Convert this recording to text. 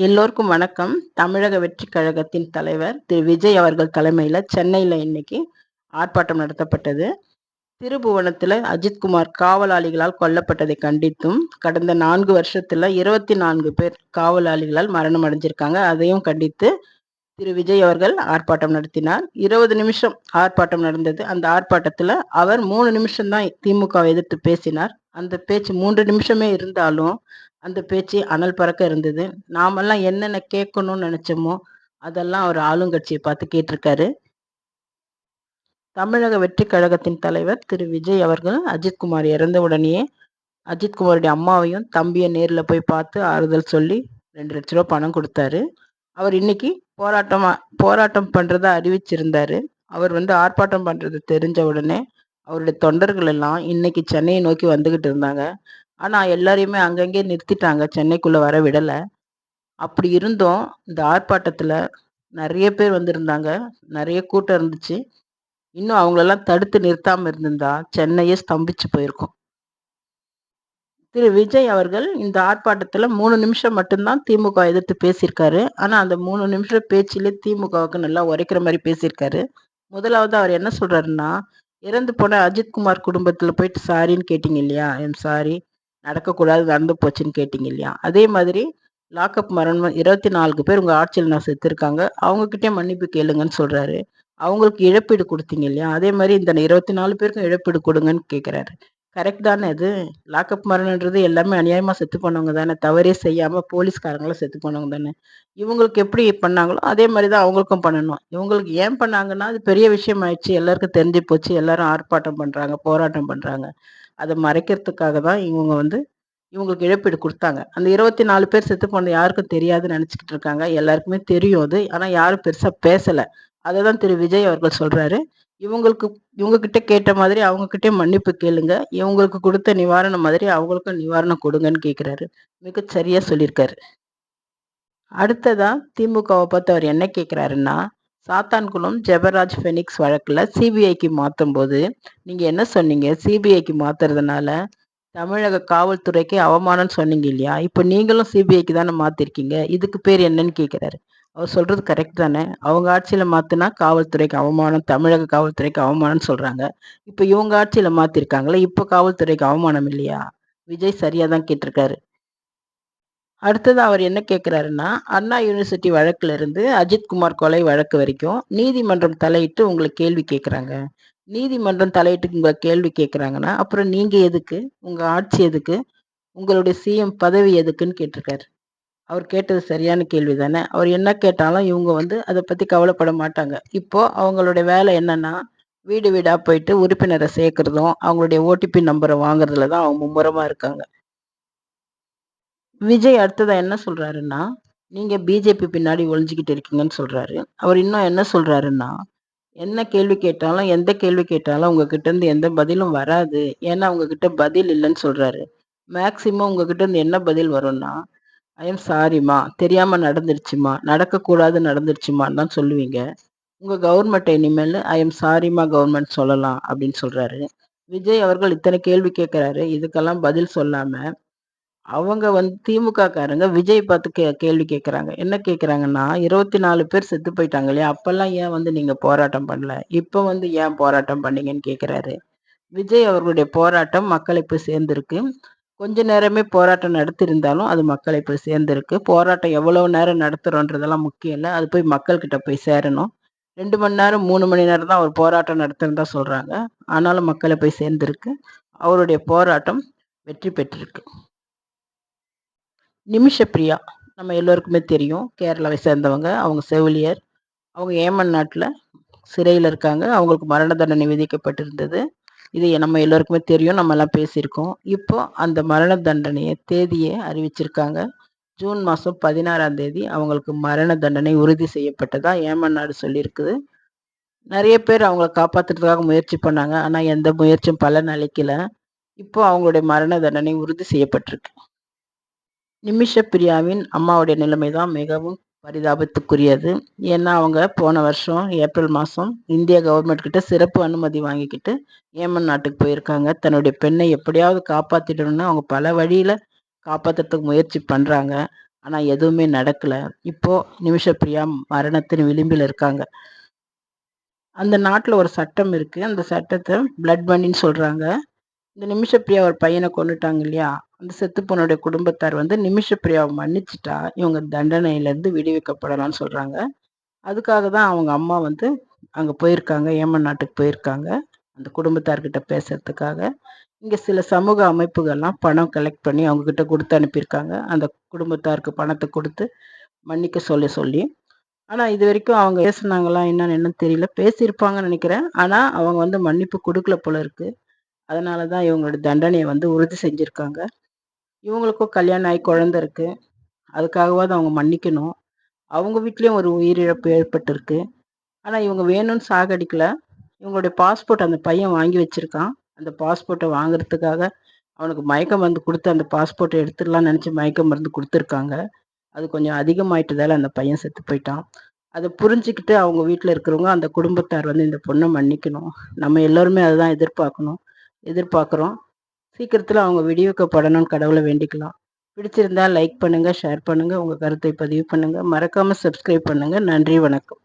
எல்லோருக்கும் வணக்கம். தமிழக வெற்றி கழகத்தின் தலைவர் திரு. விஜய் அவர்கள் தலைமையில் சென்னையில் இன்னைக்கு ஆர்ப்பாட்டம் நடத்தப்பட்டது. திருபுவனத்தில் அஜித்குமார் காவலாளிகளால் கொல்லப்பட்டதை கண்டித்தும் கடந்த நான்கு வருஷத்தில் இருபத்தி நான்கு பேர் காவலாளிகளால் மரணம் அடைஞ்சிருக்காங்க. அதையும் கண்டித்து திரு. விஜய் அவர்கள் ஆர்ப்பாட்டம் நடத்தினார். இருபது நிமிஷம் ஆர்ப்பாட்டம் நடந்தது. அந்த ஆர்ப்பாட்டத்தில் அவர் மூணு நிமிஷம்தான் திமுகவை எதிர்த்து பேசினார். அந்த பேச்சு மூன்று நிமிஷமே இருந்தாலும் அந்த பேச்சு அனல் பறக்க இருந்தது. நாமெல்லாம் என்னென்ன கேட்கணும்னு நினைச்சோமோ அதெல்லாம் அவர் ஆளுங்கட்சியை பார்த்து கேட்டிருக்காரு. தமிழக வெற்றி கழகத்தின் தலைவர் திரு. விஜய் அவர்கள் அஜித்குமார் இறந்த உடனேயே அஜித்குமாருடைய அம்மாவையும் தம்பியை நேரில் போய் பார்த்து ஆறுதல் சொல்லி ரெண்டு லட்ச ரூபா பணம் கொடுத்தாரு. அவர் இன்னைக்கு போராட்டமா போராட்டம் பண்றதா அறிவிச்சிருந்தாரு. அவர் வந்து ஆர்ப்பாட்டம் பண்றது தெரிஞ்ச உடனே அவருடைய தொண்டர்கள் எல்லாம் இன்னைக்கு சென்னையை நோக்கி வந்துகிட்டு இருந்தாங்க. ஆனா எல்லாரையுமே அங்கங்கே நிறுத்திட்டாங்க. சென்னைக்குள்ள வர விடல. அப்படி இருந்தும் இந்த ஆர்ப்பாட்டத்துல நிறைய பேர் வந்திருந்தாங்க. நிறைய கூட்டம் இருந்துச்சு. இன்னும் அவங்களெல்லாம் தடுத்து நிறுத்தாம இருந்திருந்தா சென்னையே ஸ்தம்பிச்சு போயிருக்கும். திரு விஜய் அவர்கள் இந்த ஆர்ப்பாட்டத்துல மூணு நிமிஷம் மட்டும்தான் திமுக எதிர்த்து பேசியிருக்காரு. ஆனா அந்த மூணு நிமிஷம் பேச்சிலே திமுகவுக்கு நல்லா உரைக்கிற மாதிரி பேசியிருக்காரு. முதலாவது அவர் என்ன சொல்றாருன்னா இறந்து போன அஜித்குமார் குடும்பத்தில் போயிட்டு சாரின்னு கேட்டீங்க இல்லையா? ஐம் சாரி நடக்கக்கூடாது நடந்து போச்சுன்னு கேட்டீங்க இல்லையா? அதே மாதிரி லாக்அப் மரணம் இருபத்தி நாலு பேர் உங்கள் ஆட்சியில் நான் செத்துருக்காங்க. அவங்கக்கிட்டே மன்னிப்பு கேளுங்கன்னு சொல்கிறாரு அவங்களுக்கு இழப்பீடு கொடுத்தீங்க இல்லையா? அதே மாதிரி இந்த இருபத்தி நாலு பேருக்கும் இழப்பீடு கொடுங்கன்னு கேட்குறாரு கரெக்ட் தானே இது லாக்அப் மரணன்றது எல்லாமே அநியாயமாக செத்து போனவங்க தானே. தவறே செய்யாமல் போலீஸ்காரங்களாம் செத்து போனவங்க தானே. இவங்களுக்கு எப்படி பண்ணாங்களோ அதே மாதிரி தான் அவங்களுக்கும் பண்ணணும். இவங்களுக்கு ஏன் பண்ணாங்கன்னா அது பெரிய விஷயம் ஆயிடுச்சு எல்லாருக்கும் தெரிஞ்சு போச்சு. எல்லாரும் ஆர்ப்பாட்டம் பண்ணுறாங்க போராட்டம் பண்ணுறாங்க அதை மறைக்கிறதுக்காக தான் இவங்க வந்து இவங்களுக்கு இழப்பீடு கொடுத்தாங்க. அந்த இருபத்தி நாலு பேர் செத்து போனது யாருக்கும் தெரியாதுன்னு நினச்சிக்கிட்டு இருக்காங்க. எல்லாருக்குமே தெரியும் அது. ஆனால் யாரும் பெருசாக பேசலை. அதை தான் திரு. விஜய் அவர்கள் சொல்கிறாரு இவங்களுக்கு இவங்க கிட்ட கேட்ட மாதிரி அவங்க கிட்டே மன்னிப்பு கேளுங்க. இவங்களுக்கு கொடுத்த நிவாரணம் மாதிரி அவங்களுக்கும் நிவாரணம் கொடுங்கன்னு கேட்குறாரு மிக சரியா சொல்லியிருக்காரு அடுத்ததா திமுகவை பார்த்து அவர் என்ன கேட்குறாருன்னா சாத்தான்குளம் ஜெபராஜ் ஃபெனிக்ஸ் வழக்கில் சிபிஐக்கு மாற்றும் போது நீங்கள் என்ன சொன்னீங்க? சிபிஐக்கு மாற்றுறதுனால தமிழக காவல்துறைக்கு அவமானம்னு சொன்னீங்க இல்லையா? இப்போ நீங்களும் சிபிஐக்கு தானே மாற்றிருக்கீங்க இதுக்கு பேர் என்னன்னு கேட்குறாரு அவர் சொல்கிறது கரெக்ட் தானே? அவங்க ஆட்சியில் மாற்றினா காவல்துறைக்கு அவமானம் தமிழக காவல்துறைக்கு அவமானம்னு சொல்கிறாங்க இப்போ இவங்க ஆட்சியில் மாத்திருக்காங்களே இப்போ காவல்துறைக்கு அவமானம் இல்லையா? விஜய் சரியாக தான் கேட்டிருக்காரு. அடுத்தது அவர் என்ன கேட்குறாருன்னா அண்ணா யூனிவர்சிட்டி வழக்குல இருந்து அஜித்குமார் கொலை வழக்கு வரைக்கும் நீதிமன்றம் தலையிட்டு உங்களை கேள்வி கேட்குறாங்க நீதிமன்றம் தலையிட்டு உங்களை கேள்வி கேட்குறாங்கன்னா அப்புறம் நீங்க எதுக்கு? உங்க ஆட்சி எதுக்கு? உங்களுடைய சிஎம் பதவி எதுக்குன்னு கேட்டிருக்காரு. அவர் கேட்டது சரியான கேள்வி தானே அவர் என்ன கேட்டாலும் இவங்க வந்து அதை பற்றி கவலைப்பட மாட்டாங்க. இப்போது அவங்களுடைய வேலை என்னென்னா வீடு வீடாக போயிட்டு உறுப்பினரை சேர்க்குறதும் அவங்களுடைய ஓடிபி நம்பரை வாங்குறதுல தான் அவங்க மும்முரமாக இருக்காங்க. விஜய் அடுத்ததாக என்ன சொல்கிறாருன்னா நீங்கள் பிஜேபி பின்னாடி ஒழிஞ்சிக்கிட்டு இருக்கீங்கன்னு சொல்கிறாரு அவர் இன்னும் என்ன சொல்கிறாருன்னா என்ன கேள்வி கேட்டாலும் எந்த கேள்வி கேட்டாலும் உங்ககிட்ட இருந்து எந்த பதிலும் வராது. ஏன்னா உங்ககிட்ட பதில் இல்லைன்னு சொல்றாரு. மேக்சிமம் உங்ககிட்ட இருந்து என்ன பதில் வரும்னா ஐஎம் சாரிம்மா தெரியாமல் நடந்துருச்சுமா. நடக்கக்கூடாது நடந்துருச்சுமான்னு தான் சொல்லுவீங்க. உங்கள் கவர்மெண்ட் இனிமேல் ஐஎம் சாரிம்மா கவர்மெண்ட் சொல்லலாம் அப்படின்னு சொல்கிறாரு விஜய் அவர்கள் இத்தனை கேள்வி கேட்குறாரு. இதுக்கெல்லாம் பதில் சொல்லாமல் அவங்க வந்து திமுக காரங்க விஜய் பார்த்து கே கேள்வி கேட்குறாங்க. என்ன கேட்குறாங்கன்னா இருபத்தி நாலு பேர் செத்து போயிட்டாங்க இல்லையா? அப்பெல்லாம் ஏன் வந்து நீங்கள் போராட்டம் பண்ணல? இப்போ வந்து ஏன் போராட்டம் பண்ணீங்கன்னு கேட்குறாரு. விஜய் அவர்களுடைய போராட்டம் மக்களை போய் சேர்ந்திருக்கு. கொஞ்ச நேரமே போராட்டம் நடத்தியிருந்தாலும் அது மக்களை போய் சேர்ந்திருக்கு. போராட்டம் எவ்வளவு நேரம் நடத்துறோன்றதெல்லாம் முக்கியம் இல்லை. அது போய் மக்கள்கிட்ட போய் சேரணும். ரெண்டு மணி நேரம் மூணு மணி நேரம் தான் அவர் போராட்டம் நடத்துறதா சொல்றாங்க. ஆனாலும் மக்களை போய் சேர்ந்திருக்கு. அவருடைய போராட்டம் வெற்றி பெற்றிருக்கு. நிமிஷ பிரியா. நம்ம எல்லோருக்குமே தெரியும். கேரளாவை சேர்ந்தவங்க. அவங்க செவிலியர். அவங்க ஏமன் நாட்டில் சிறையில் இருக்காங்க. அவங்களுக்கு மரண தண்டனை விதிக்கப்பட்டிருந்தது. இது நம்ம எல்லோருக்குமே தெரியும். நம்ம எல்லாம் பேசியிருக்கோம். இப்போ அந்த மரண தண்டனையை தேதியை அறிவிச்சிருக்காங்க. ஜூன் மாதம் பதினாறாம் தேதி அவங்களுக்கு மரண தண்டனை உறுதி செய்யப்பட்டதா ஏமன் நாடு சொல்லியிருக்குது. நிறைய பேர் அவங்கள காப்பாற்றுறதுக்காக முயற்சி பண்ணாங்க. ஆனால் எந்த முயற்சியும் பலன் அளிக்கல. இப்போ அவங்களுடைய மரண தண்டனை உறுதி செய்யப்பட்டிருக்கு. நிமிஷ பிரியாவின் அம்மாவுடைய நிலைமை தான் மிகவும் பரிதாபத்துக்குரியது. ஏன்னா அவங்க போன வருஷம் ஏப்ரல் மாதம் இந்திய கவர்மெண்ட் கிட்ட சிறப்பு அனுமதி வாங்கிக்கிட்டு ஏமன் நாட்டுக்கு போயிருக்காங்க. தன்னுடைய பெண்ணை எப்படியாவது காப்பாற்றிடணும்னு அவங்க பல வழியில் காப்பாற்றுறதுக்கு முயற்சி பண்ணுறாங்க ஆனால் எதுவுமே நடக்கலை. இப்போது நிமிஷப்பிரியா மரணத்தின் விளிம்பில் இருக்காங்க. அந்த நாட்டில் ஒரு சட்டம் இருக்குது அந்த சட்டத்தை பிளட் மணின்னு சொல்கிறாங்க இந்த நிமிஷப்பிரியா ஒரு பையனை கொண்டுட்டாங்க இல்லையா? அந்த செத்து பொண்ணுடைய குடும்பத்தார் வந்து நிமிஷப்பிரியாவை மன்னிச்சிட்டா இவங்க தண்டனையிலேருந்து விடுவிக்கப்படலாம்னு சொல்கிறாங்க அதுக்காக தான் அவங்க அம்மா வந்து அங்கே போயிருக்காங்க ஏமன் நாட்டுக்கு போயிருக்காங்க அந்த குடும்பத்தார்கிட்ட பேசுறதுக்காக. இங்கே சில சமூக அமைப்புகள்லாம் பணம் கலெக்ட் பண்ணி அவங்கக்கிட்ட கொடுத்து அனுப்பியிருக்காங்க. அந்த குடும்பத்தாருக்கு பணத்தை கொடுத்து மன்னிக்க சொல்லி சொல்லி. ஆனால் இது வரைக்கும் அவங்க பேசுனாங்களா என்னன்னு என்னன்னு தெரியல. பேசியிருப்பாங்கன்னு நினைக்கிறேன். ஆனால் அவங்க வந்து மன்னிப்பு கொடுக்கல போல இருக்குது அதனால தான் இவங்களோட தண்டனையை வந்து உறுதி செஞ்சுருக்காங்க. இவங்களுக்கும் கல்யாணம் ஆகி குழந்த இருக்குது அதுக்காகவாது அவங்க மன்னிக்கணும். அவங்க வீட்லேயும் ஒரு உயிரிழப்பு ஏற்பட்டிருக்கு. ஆனால் இவங்க வேணும்னு சாகடிக்கல. இவங்களுடைய பாஸ்போர்ட் அந்த பையன் வாங்கி வச்சுருக்கான். அந்த பாஸ்போர்ட்டை வாங்குறதுக்காக அவனுக்கு மயக்க மருந்து கொடுத்து அந்த பாஸ்போர்ட்டை எடுத்துடலாம்னு நினச்சி மயக்க மருந்து கொடுத்துருக்காங்க. அது கொஞ்சம் அதிகமாயிட்டதால அந்த பையன் செத்து போயிட்டான். அதை புரிஞ்சுக்கிட்டு அவங்க வீட்டில் இருக்கிறவங்க அந்த குடும்பத்தார் வந்து இந்த பொண்ணை மன்னிக்கணும். நம்ம எல்லோருமே அதுதான் எதிர்பார்க்கணும். எதிர்பார்க்குறோம். சீக்கிரத்தில் அவங்க விடுவிக்கப்படணும்னு கடவுளை வேண்டிக்கலாம். பிடிச்சிருந்தா லைக் பண்ணுங்கள் ஷேர் பண்ணுங்கள் உங்கள் கருத்தை பதிவு பண்ணுங்கள் மறக்காமல் சப்ஸ்கிரைப் பண்ணுங்கள் நன்றி வணக்கம்.